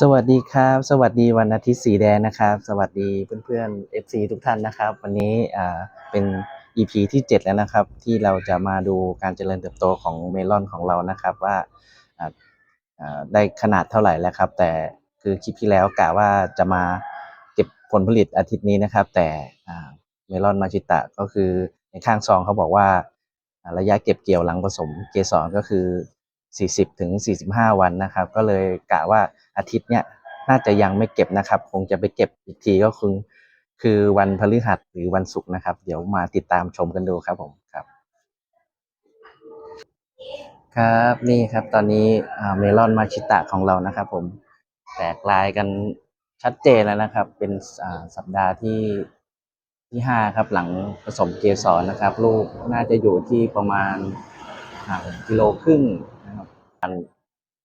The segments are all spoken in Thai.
สวัสดีครับ สวัสดีวันอาทิตย์สีแดงนะครับ สวัสดีเพื่อนๆ FC ทุกท่านนะครับ วันนี้อ่าเป็น EP ที่ 7 แล้วนะครับ ที่เราจะมาดูการเจริญเติบโตของเมลอนของเรานะครับว่าอ่าอ่าได้ขนาดเท่าไหร่แล้วครับ แต่คือคลิปที่แล้วกะว่าจะมาเก็บผลผลิตอาทิตย์นี้นะครับ แต่อ่าเมลอนมาชิตะก็คือในข้างซองเขาบอกว่า ระยะเก็บเกี่ยวหลังผสมเกสรก็คือ 40ถึง45 วันนะครับ ก็เลยกะว่าอาทิตย์เนี้ยน่าจะยังไม่เก็บนะครับ คงจะไปเก็บอีกทีก็คือคือวันพฤหัสหรือวันศุกร์นะครับ เดี๋ยวมาติดตามชมกันดูครับผมครับ ครับนี่ครับตอนนี้เมลอนมาชิตะของเรานะครับผมแตกลายกันชัดเจนแล้วนะครับ เป็นอ่าสัปดาห์ที่ที่ห้าครับหลังผสมเกสรนะครับ ลูกน่าจะอยู่ที่ประมาณกิโลครึ่งาน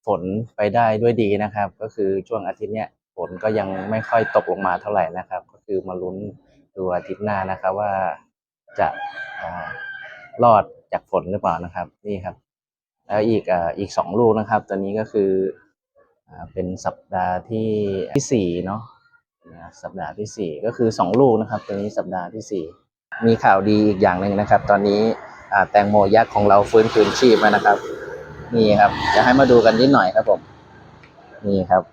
ฝนไปได้ด้วยดีนะครับ ก็คือช่วงอาทิตย์เนี้ยฝนก็ยังไม่ค่อยตกลงมาเท่าไหร่นะครับ ก็คือมาลุ้นดูอาทิตย์หน้านะครับว่าจะรอดจากฝนหรือเปล่านะครับ นี่ครับ แล้วอีกอีกสองลูกนะครับ ตัวนี้ก็คืออเป็นสัปดาห์ที่ที่สี่เนาะสัปดาห์ที่สี่ก็คือสองลูกนะครับ ตัวนี้สัปดาห์ที่สี่มีข่าวดีอีกอย่างหนึ่งนะครับ ตอนนี้แตงโมยักษ์ของเราฟื้นคืนชีพแล้วนะครับ นี่ครับจะให้มาดูกันนิดหน่อยครับผม นี่ครับ